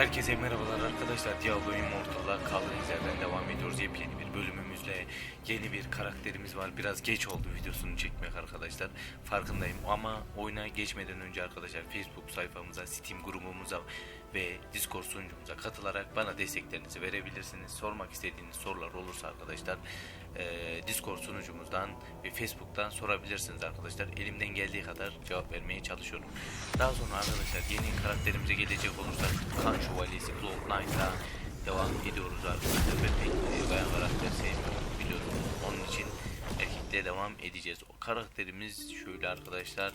Herkese merhabalar arkadaşlar. Diablo Immortal'da kaldığımız yerden devam ediyoruz. Yepyeni bir bölümümüzle yeni bir karakterimiz var. Biraz geç oldu videosunu çekmek arkadaşlar. Farkındayım ama oyuna geçmeden önce arkadaşlar Facebook sayfamıza, Steam grubumuza ve Discord sunucumuza katılarak bana desteklerinizi verebilirsiniz. Sormak istediğiniz sorular olursa arkadaşlar eee, Discord sunucumuzdan ve Facebook'tan sorabilirsiniz arkadaşlar. Elimden geldiği kadar cevap vermeye çalışıyorum. Daha sonra arkadaşlar yeni karakterimize gelecek olursak Kan Şövalyesi Knight'la devam ediyoruz arkadaşlar. Ben pek e, bayan karakter sevmiyorum biliyorsunuz. Onun için erkekle devam edeceğiz. O karakterimiz şöyle arkadaşlar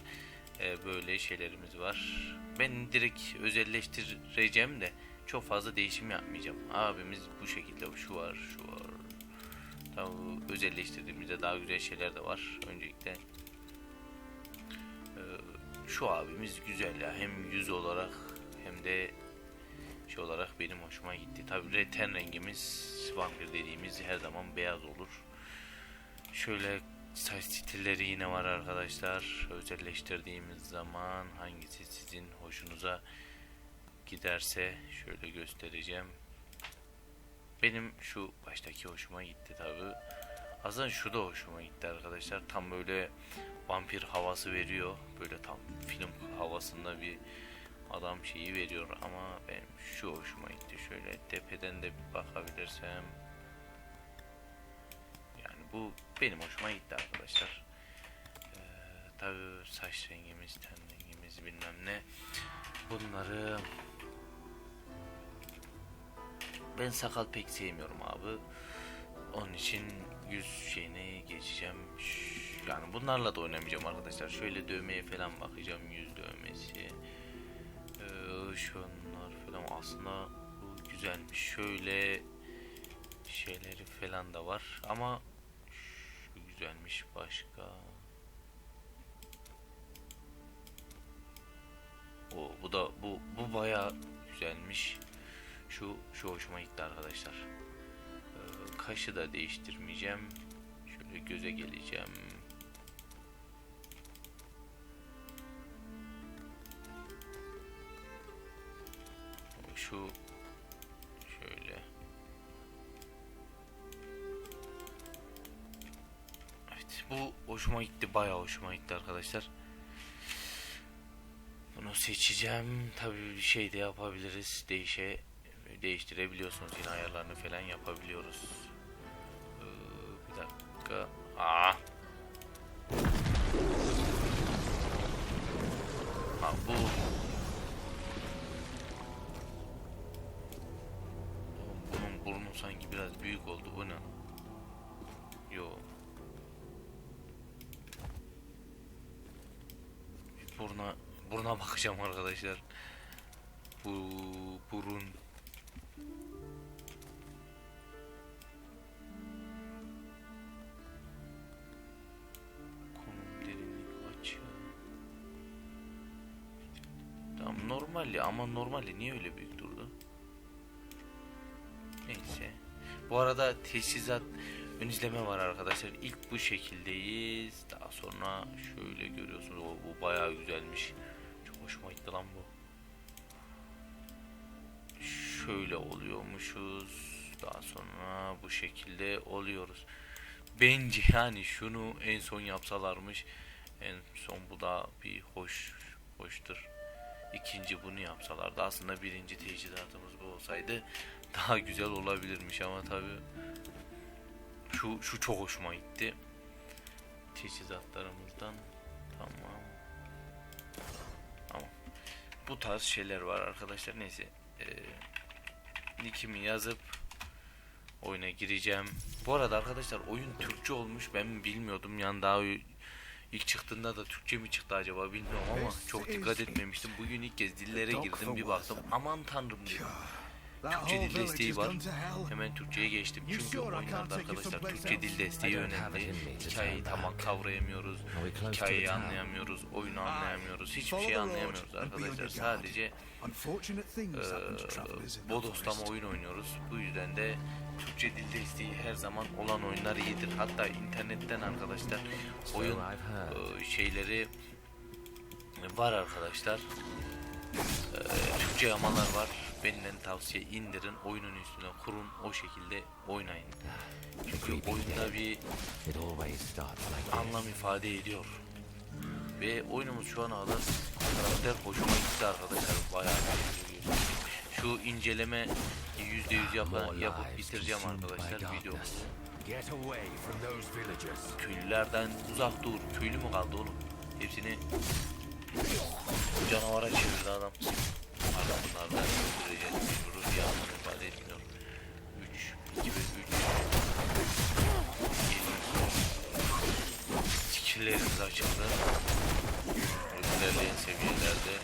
e, böyle şeylerimiz var. Ben direkt özelleştireceğim de çok fazla değişim yapmayacağım. Abimiz bu şekilde şu var şu var. Tabii özelleştirdiğimizde daha güzel şeyler de var. Öncelikle e, şu abimiz güzel ya. Hem yüz olarak hem de şey olarak benim hoşuma gitti. Tabii ten rengimiz vampir dediğimiz her zaman beyaz olur. Şöyle saç stilleri yine var arkadaşlar. Özelleştirdiğimiz zaman hangisi sizin hoşunuza giderse şöyle göstereceğim. Benim şu baştaki hoşuma gitti tabi. Aslında şu da hoşuma gitti arkadaşlar. Tam böyle vampir havası veriyor. Böyle tam film havasında bir adam şeyi veriyor ama benim şu hoşuma gitti. Şöyle tepeden de bir bakabilirsem. Bu benim hoşuma gitti arkadaşlar. Ee, tabi saç rengimiz, ten rengimiz bilmem ne. Bunları ben sakal pek sevmiyorum abi. Onun için yüz şeyine geçeceğim. Yani bunlarla da oynamayacağım arkadaşlar. Şöyle dövmeye falan bakacağım. Yüz dövmesi. Ee, şunlar falan aslında bu güzelmiş. Şöyle şeyleri falan da var. Ama güzelmiş başka. O bu da bu bu baya güzelmiş. Şu şu hoşuma gitti arkadaşlar. Ee, kaşı da değiştirmeyeceğim. Şöyle göze geleceğim. Hoşuma gitti bayağı hoşuma gitti arkadaşlar. Bunu seçeceğim. Tabii bir şey de yapabiliriz. Değişe değiştirebiliyorsunuz. Yine ayarlarını falan yapabiliyoruz. Ee, bir dakika. Aa. Ha bu. Bunun burnu sanki biraz büyük oldu. Bu ne? Bir buruna buruna bakacağım arkadaşlar. Bu burun konum derinlik açı. Tamam normali ama normali niye öyle büyük durdu? Neyse. Bu arada teçhizat ön izleme var arkadaşlar. İlk bu şekildeyiz. Daha sonra şöyle görüyorsunuz. O, bu bayağı güzelmiş. Çok hoşuma gitti lan bu. Şöyle oluyormuşuz. Daha sonra bu şekilde oluyoruz. Bence yani şunu en son yapsalarmış. En son bu da bir hoş hoştur. İkinci bunu yapsalardı aslında birinci teçhizatımız bu olsaydı daha güzel olabilirmiş ama tabi şu şu çok hoşuma gitti. Teçhizatlarımızdan tamam. Tamam. Bu tarz şeyler var arkadaşlar neyse. Ee, nickimi yazıp oyuna gireceğim. Bu arada arkadaşlar oyun Türkçe olmuş. Ben bilmiyordum. Yani daha ilk çıktığında da Türkçe mi çıktı acaba bilmiyorum ama çok dikkat etmemiştim. Bugün ilk kez dillere girdim bir baktım. Aman tanrım dedim. Türkçe dil desteği var. Hemen Türkçe'ye geçtim. Çünkü oyunlarda arkadaşlar Türkçe dil desteği önemli. Hikayeyi tam kavrayamıyoruz. Hikayeyi anlayamıyoruz. Oyunu anlayamıyoruz. Hiçbir şey anlayamıyoruz arkadaşlar. Sadece eee bodoslama oyun oynuyoruz. Bu yüzden de Türkçe dil desteği her zaman olan oyunlar iyidir. Hatta internetten arkadaşlar oyun eee, şeyleri var arkadaşlar. Eee, Türkçe yamalar var. Benden tavsiye indirin oyunun üstüne kurun o şekilde oynayın. Çünkü oyunda bir this. anlam ifade ediyor. Ve oyunumuz şu ana kadar karakter hoşuma gitti arkadaşlar. Bayağı beğeniyorum. Şu inceleme %100 yap More yapıp bitireceğim arkadaşlar video. Köylülerden uzak dur. Köylü mü kaldı oğlum? Hepsini canavara çevirdi adam. Adam bunlardan öldüreceğiz. Mecburuz diye anlam ifade etmiyor. 3, 2 ve 3. Skilllerimiz açıldı. İlerleyen seviyelerde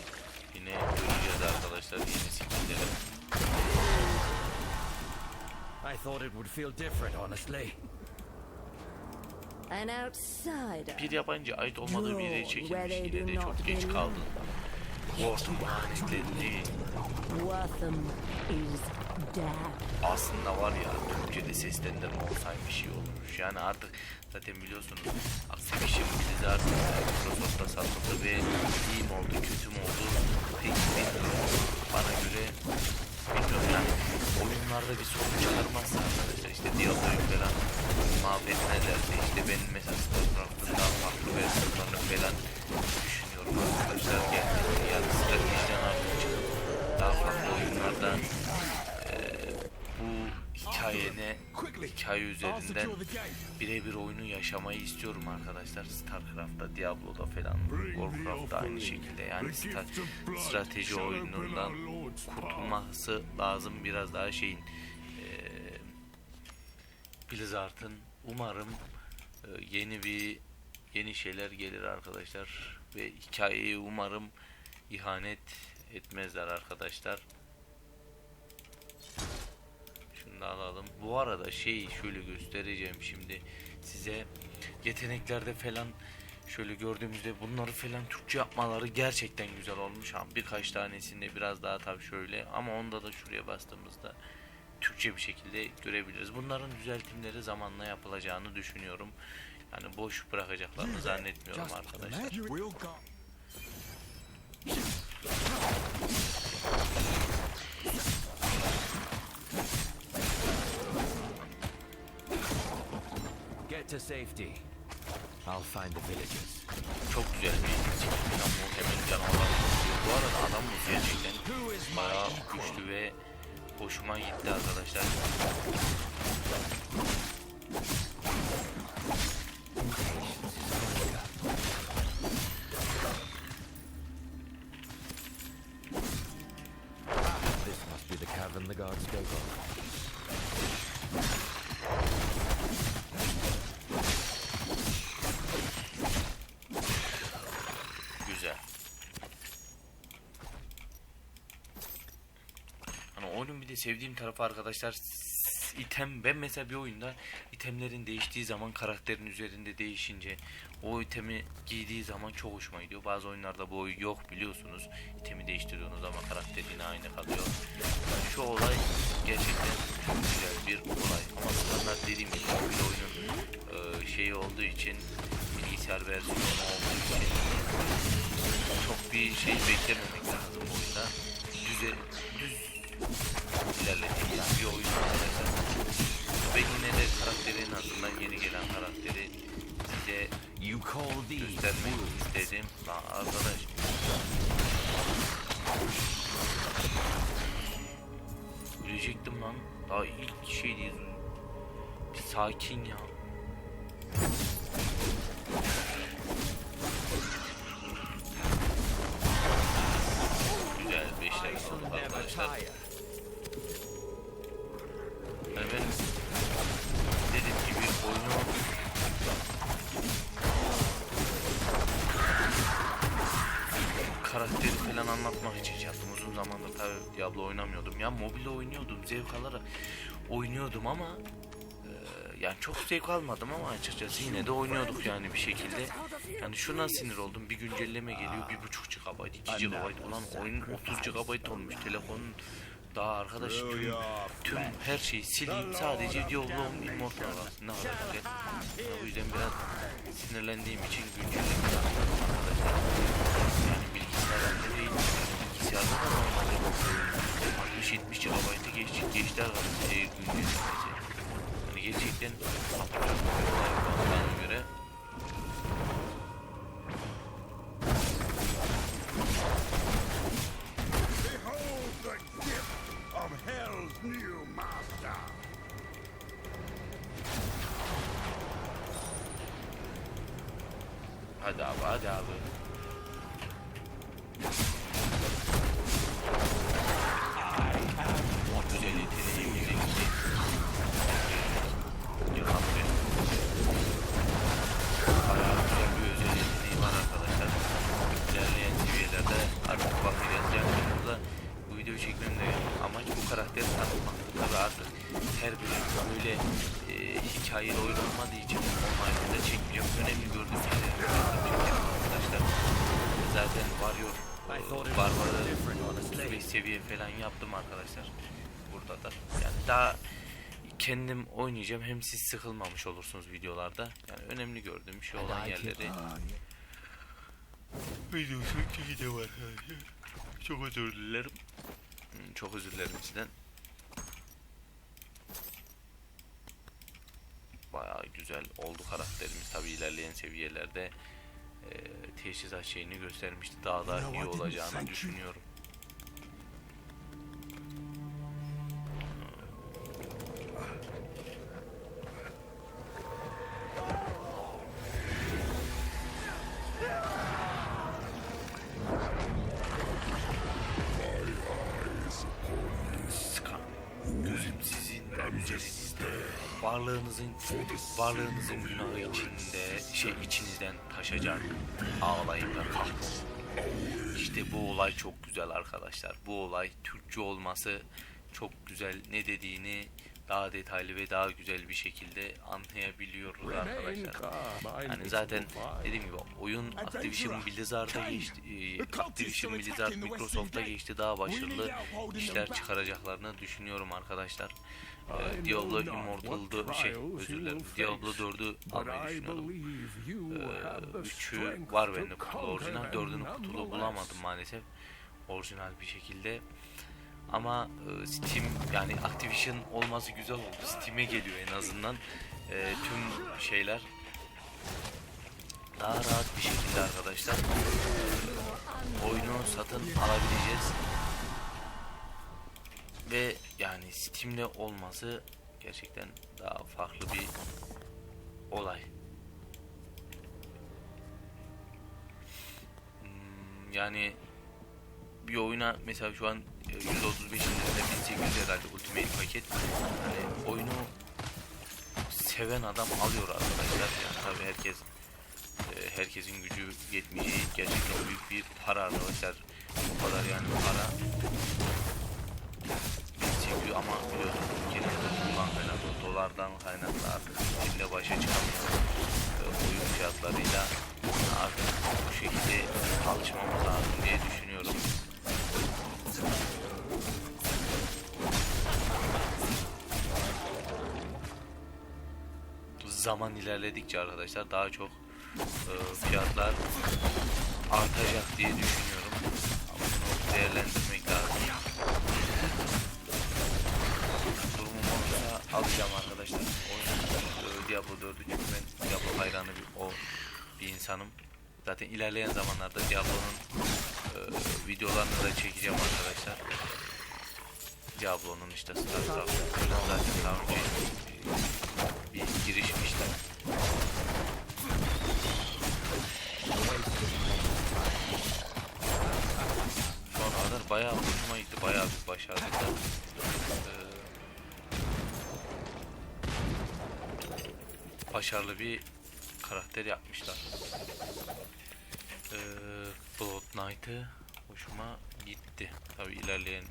yine göreceğiz arkadaşlar yeni skillleri. I thought it would feel different, honestly. An outsider. Bir yabancı ait olmadığı bir yere çekilmiş yine de çok geç kaldın. Hortum lanetlendi. Wortham is dead. Aslında var ya Türkçe'de seslendirme olsaymış iyi olurmuş. Yani artık zaten biliyorsunuz Activision Blizzard Microsoft'ta satıldı ve iyi mi oldu kötü mü oldu pek bilmiyorum. Bana göre bilmiyorum yani oyunlarda bir sorun çıkarmazsa arkadaşlar işte Diablo'yu falan mahvetmezlerse işte benim mesela Starcraft'ın daha farklı versiyonlarını falan arkadaşlar. Yani, yani stratejiden artık daha farklı oyunlardan bu hikayene hikaye üzerinden birebir oyunu yaşamayı istiyorum arkadaşlar. Starcraft'ta, Diablo'da falan, Warcraft'ta aynı şekilde yani sta- strateji oyunundan kurtulması lazım biraz daha şeyin eee Blizzard'ın umarım e, yeni bir yeni şeyler gelir arkadaşlar ve hikayeyi umarım ihanet etmezler arkadaşlar. Şunu da alalım. Bu arada şey şöyle göstereceğim şimdi size yeteneklerde falan şöyle gördüğümüzde bunları falan Türkçe yapmaları gerçekten güzel olmuş. Ha, birkaç tanesinde biraz daha tabii şöyle ama onda da şuraya bastığımızda Türkçe bir şekilde görebiliriz. Bunların düzeltimleri zamanla yapılacağını düşünüyorum. Yani boş bırakacaklarını zannetmiyorum arkadaşlar. Get to safety. I'll find the villagers. Çok güzel bir bu. Hemen canavar. Bu arada adam bu gerçekten bayağı güçlü ve hoşuma gitti arkadaşlar. The spoke of. Güzel. Hani oyunun bir de sevdiğim tarafı arkadaşlar item ben mesela bir oyunda itemlerin değiştiği zaman karakterin üzerinde değişince o itemi giydiği zaman çok hoşuma gidiyor. Bazı oyunlarda bu yok biliyorsunuz. İtemi değiştiriyorsunuz ama karakter yine aynı kalıyor. Şu olay gerçekten çok güzel bir olay. Ama standart dediğim gibi mobil oyunun e, şeyi olduğu için bilgisayar versiyonu olduğu için çok bir şey beklememek lazım oyunda. Düze, düz ilerlettiğimiz bir oyun en azından yeni gelen karakteri size göstermek istedim. Lan arkadaş. Ölecektim lan. Daha ilk şey değil. Bir sakin ya. Uzun zamandır tabii Diablo oynamıyordum. Ya mobilde oynuyordum, zevk alarak oynuyordum ama e, yani çok zevk almadım ama açıkçası yine de oynuyorduk yani bir şekilde. Yani şuna sinir oldum. Bir güncelleme geliyor. bir buçuk GB, 2 GB. Ulan oyun 30 GB olmuş. Telefonun daha arkadaş tüm, tüm her şeyi sileyim sadece Diablo Immortal kalsın. Ne. Ya o yüzden biraz sinirlendiğim için güncelleme yaptım arkadaşlar. Yani bilgisayarda değil. Bilgisayarda da normalde bu oyun 60 70 GB'ı geçti, geçti arkadaşlar eğer güncellemesi. Hani gerçekten atacak bir göre. Hadi abi hadi abi. İt was Barbar'ı. 35 seviye falan yaptım arkadaşlar. Burada da. Yani daha kendim oynayacağım hem siz sıkılmamış olursunuz videolarda. Yani önemli gördüğüm şey olan yerleri on. videosunu çekeceğim arkadaşlar. Çok özür dilerim. Hmm, Çok özür dilerim sizden. Bayağı güzel oldu karakterimiz tabi ilerleyen seviyelerde e, teşhisat şeyini göstermişti. Daha da iyi olacağını düşünüyorum. Gözüm sizin üzerinizde. Varlığınızın varlığınızın günahı içinde şey içinizden taşacak. Ağlayın ve kahrolun. İşte bu olay çok güzel arkadaşlar. Bu olay Türkçe olması çok güzel. Ne dediğini daha detaylı ve daha güzel bir şekilde anlayabiliyoruz arkadaşlar. Hani zaten dediğim gibi oyun Activision Blizzard'a geçti. e, Activision Blizzard Microsoft'a geçti. Daha başarılı işler çıkaracaklarını düşünüyorum arkadaşlar. Ee, Diablo Immortal'dı şey özür dilerim. Diablo 4'ü almayı düşünüyorum. Ee, üçü var bende kutulu orijinal. Dördünü kutulu bulamadım maalesef. Orijinal bir şekilde. Ama e, Steam yani Activision olması güzel oldu. Steam'e geliyor en azından. E, tüm şeyler daha rahat bir şekilde arkadaşlar oyunu satın alabileceğiz. Ve yani Steam'de olması gerçekten daha farklı bir olay. Hmm, Yani bir oyuna mesela şu an e, 135 indirimde 1800 herhalde Ultimate paket. Hani oyunu seven adam alıyor arkadaşlar. Yani tabii herkes e, herkesin gücü yetmeyeceği gerçekten büyük bir para arkadaşlar. Bu kadar yani para 1800 ama biliyorsunuz ülkenin bundan kaynaklı dolardan kaynaklı artık Çin'de başa çıkamıyor e, oyun fiyatlarıyla artık bu şekilde alışmamız lazım diye düşünüyorum. Zaman ilerledikçe arkadaşlar daha çok e, fiyatlar artacak diye düşünüyorum. Ama bunu değerlendirmek 4'ü çünkü ben Diablo hayranı bir, o bir insanım. Zaten ilerleyen zamanlarda Diablo'nun e, videolarını da çekeceğim arkadaşlar. Diablo'nun işte StarCraft'ın zaten daha önce e, bir girişmiştim. Şu ana kadar bayağı hoşuma gitti. Bayağı bir başardık da. Ee, başarılı bir karakter yapmışlar. Ee, Blood Knight'ı hoşuma gitti. Tabi ilerleyen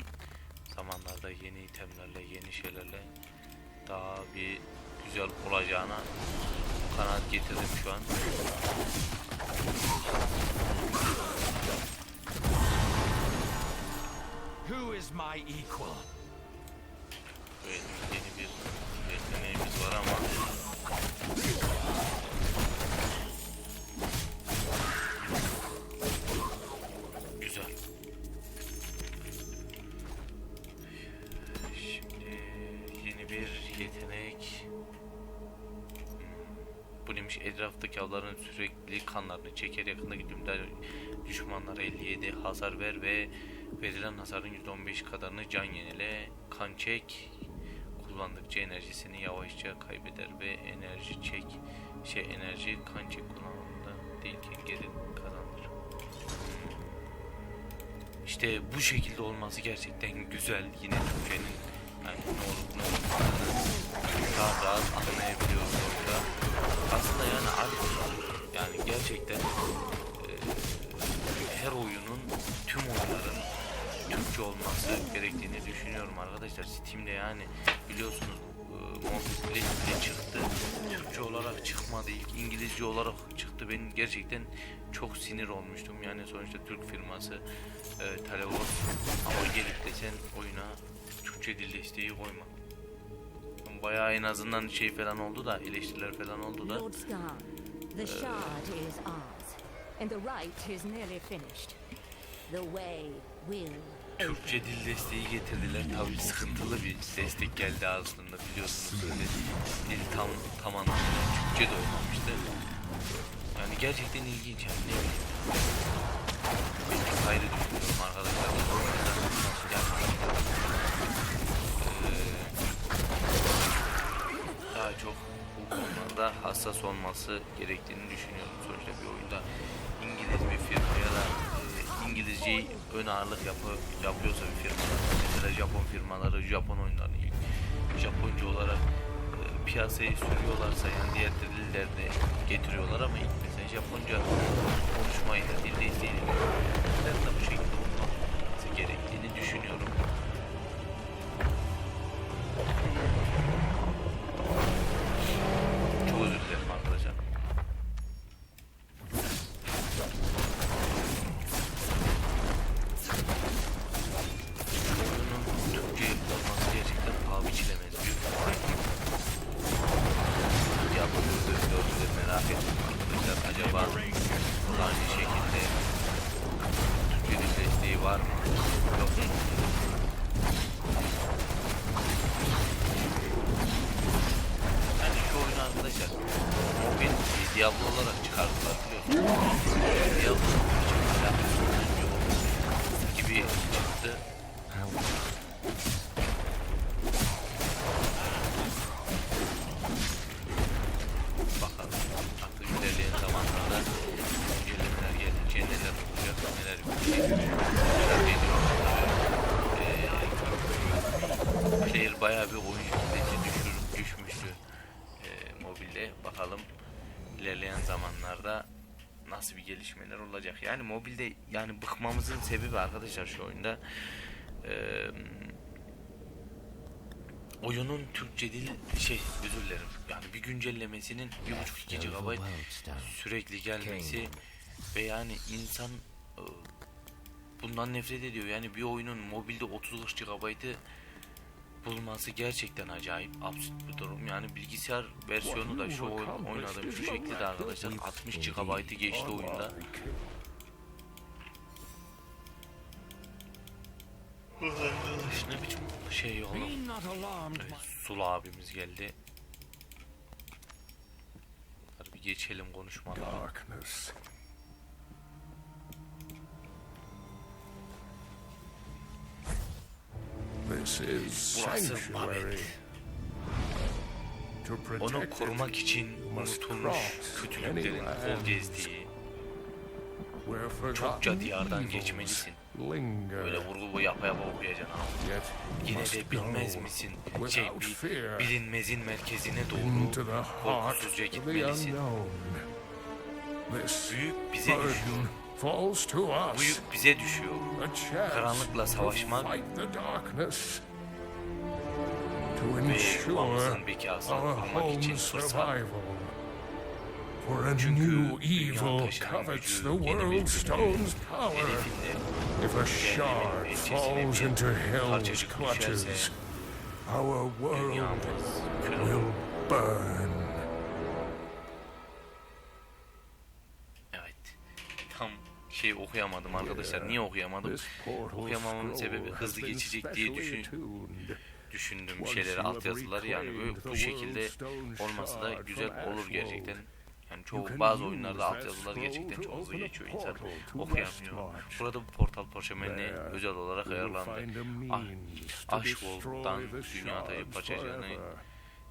zamanlarda yeni itemlerle, yeni şeylerle daha bir güzel olacağına kanaat getirdim şu an. Who is my equal? Evet, yeni bir yeteneğimiz var ama Güzel. Şimdi yeni bir yetenek. Hmm. Bu neymiş? Etraftaki avların sürekli kanlarını çeker yakında güdümde düşmanlara 57 hasar ver ve verilen hasarın %15 kadarını can yenile. Kan çek kullandıkça enerjisini yavaşça kaybeder ve enerji çek şey enerji kan çek kullanımında değilken geri kazanır. İşte bu şekilde olması gerçekten güzel. Yine Türkçenin yani ne olup ne olmadığını daha rahat anlayabiliyoruz orada. Aslında yani artık yani gerçekten e, her oyunun tüm oyunların Türkçe olması gerektiğini düşünüyorum arkadaşlar. Steam'de yani biliyorsunuz e, Play bile çıktı. Türkçe olarak çıkmadı. İlk İngilizce olarak çıktı. Ben gerçekten çok sinir olmuştum. Yani sonuçta Türk firması e, Televos ama gelip de sen oyuna Türkçe dil desteği koyma. Bayağı en azından şey falan oldu da eleştiriler falan oldu da Lord Scar, the shard is ours, and the rite is nearly finished. The way will Türkçe dil desteği getirdiler. Tabii sıkıntılı bir destek geldi aslında biliyorsunuz öyle dil tam tam anlamıyla Türkçe de olmamıştı. Yani gerçekten ilginç yani ne bileyim. Ben çok ayrı düşünüyorum arkadaşlar. Eee, daha çok bu konularda hassas olması gerektiğini düşünüyorum. Sonuçta bir oyunda İngiliz İngilizceyi ön ağırlık yapı, yapıyorsa bir firma mesela Japon firmaları Japon oyunlarını ilk Japonca olarak e, piyasaya sürüyorlarsa yani diğer dillerde getiriyorlar ama ilk mesela Japonca konuşmayı da dil desteğiyle ben de bu şekilde olması gerektiğini düşünüyorum. Yani mobilde yani bıkmamızın sebebi arkadaşlar şu oyunda ee, oyunun Türkçe dil şey özür dilerim. Yani bir güncellemesinin bir buçuk iki GB sürekli gelmesi ve yani insan e, bundan nefret ediyor. Yani bir oyunun mobilde 30 GB'ı bulması gerçekten acayip absürt bir durum. Yani bilgisayar versiyonu da şu oyun oynadığım şu şekilde arkadaşlar 60 GB'ı geçti oyunda. Ne biçim şey oğlum. Evet, Sulu abimiz geldi. Hadi bir geçelim konuşmalara. Darkness. This is Burası Onu korumak için unutulmuş kötülüklerin kol gezdiği, çokça diyardan geçmelisin. Böyle vurgu yapa yapa okuyacaksın ama Yet yine de bilmez misin? Şey, bilinmezin merkezine doğru korkusuzca gitmelisin. Büyük bize düşüyor. Büyük bize düşüyor. Karanlıkla savaşmak Ve yuvamızın bekasını kurmak için fırsat. For a new evil covets the yeni bir world gücün stone's power. If a shard falls into hell's clutches, our world will burn. Evet. Tam şey okuyamadım arkadaşlar. Niye okuyamadım? Okuyamamamın sebebi hızlı geçecek diye düşün, Once şeyleri altyazıları yani böyle bu şekilde olması da güzel olur gerçekten. Yani çoğu bazı oyunlarda altyazılar gerçekten çok hızlı geçiyor. İnsan okuyamıyor. Burada bu portal parşömenle There, özel olarak ayarlandı. Ah, means to Ashwald'dan destroy the dünya tacı shards parçacığını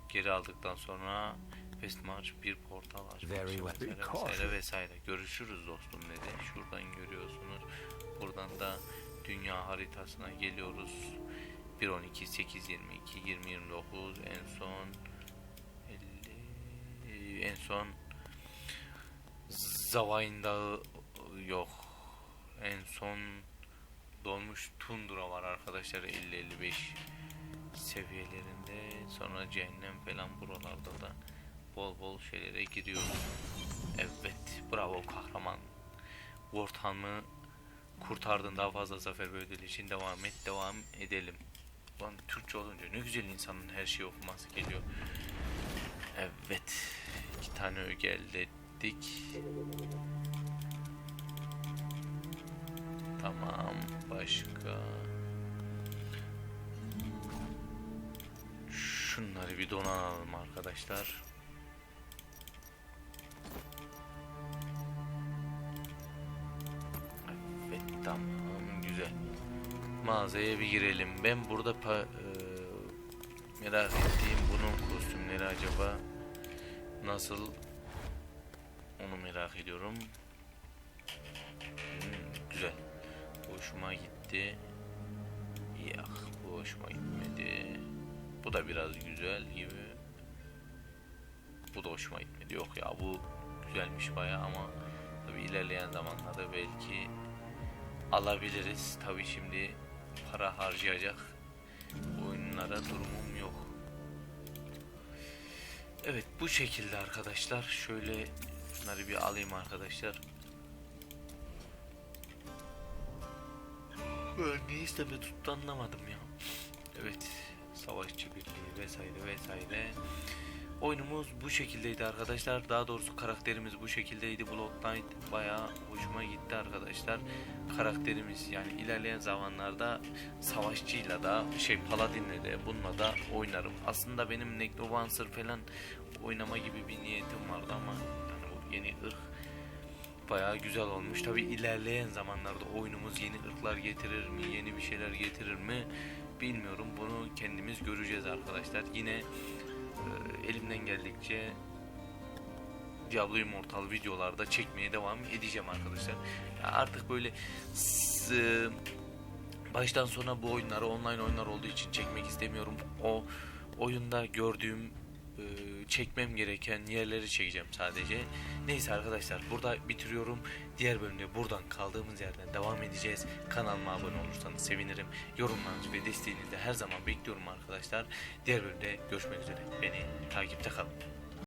geri aldıktan sonra Westmarch bir portal açmak vesaire vesaire. Görüşürüz dostum dedi. Şuradan görüyorsunuz. Buradan da dünya haritasına geliyoruz. 1.12, 8.22, 20.29 en son 50 en son Zavayn Dağı yok. En son dolmuş tundra var arkadaşlar 50-55 seviyelerinde. Sonra cehennem falan buralarda da bol bol şeylere giriyoruz. Evet bravo kahraman. Wartham'ı kurtardın daha fazla zafer ve için devam et devam edelim. Lan Türkçe olunca ne güzel insanın her şeyi okuması geliyor. Evet iki tane öge elde ettik. Tamam başka. Şunları bir donanalım arkadaşlar. Evet tamam güzel. Mağazaya bir girelim. Ben burada pa- e, merak ettiğim bunun kostümleri acaba nasıl merak ediyorum. Hmm, güzel. Hoşuma gitti. Yak bu hoşuma gitmedi. Bu da biraz güzel gibi. Bu da hoşuma gitmedi. Yok ya bu güzelmiş baya ama tabi ilerleyen zamanlarda belki alabiliriz. Tabi şimdi para harcayacak oyunlara durumum yok. Evet bu şekilde arkadaşlar. Şöyle şunları bir alayım arkadaşlar. Niye isteme tuttu anlamadım ya. Evet. Savaşçı birliği vesaire vesaire. Oyunumuz bu şekildeydi arkadaşlar. Daha doğrusu karakterimiz bu şekildeydi. Blood Knight bayağı hoşuma gitti arkadaşlar. Karakterimiz yani ilerleyen zamanlarda savaşçıyla da şey paladinle de bununla da oynarım. Aslında benim Necromancer falan oynama gibi bir niyetim vardı ama yeni ırk bayağı güzel olmuş. Tabi ilerleyen zamanlarda oyunumuz yeni ırklar getirir mi, yeni bir şeyler getirir mi bilmiyorum. Bunu kendimiz göreceğiz arkadaşlar. Yine e, elimden geldikçe Diablo Immortal videolarda çekmeye devam edeceğim arkadaşlar. Artık böyle baştan sona bu oyunları online oyunlar olduğu için çekmek istemiyorum. O oyunda gördüğüm e, çekmem gereken yerleri çekeceğim sadece. Neyse arkadaşlar burada bitiriyorum. Diğer bölümde buradan kaldığımız yerden devam edeceğiz. Kanalıma abone olursanız sevinirim. Yorumlarınızı ve desteğinizi de her zaman bekliyorum arkadaşlar. Diğer bölümde görüşmek üzere. Beni takipte kalın.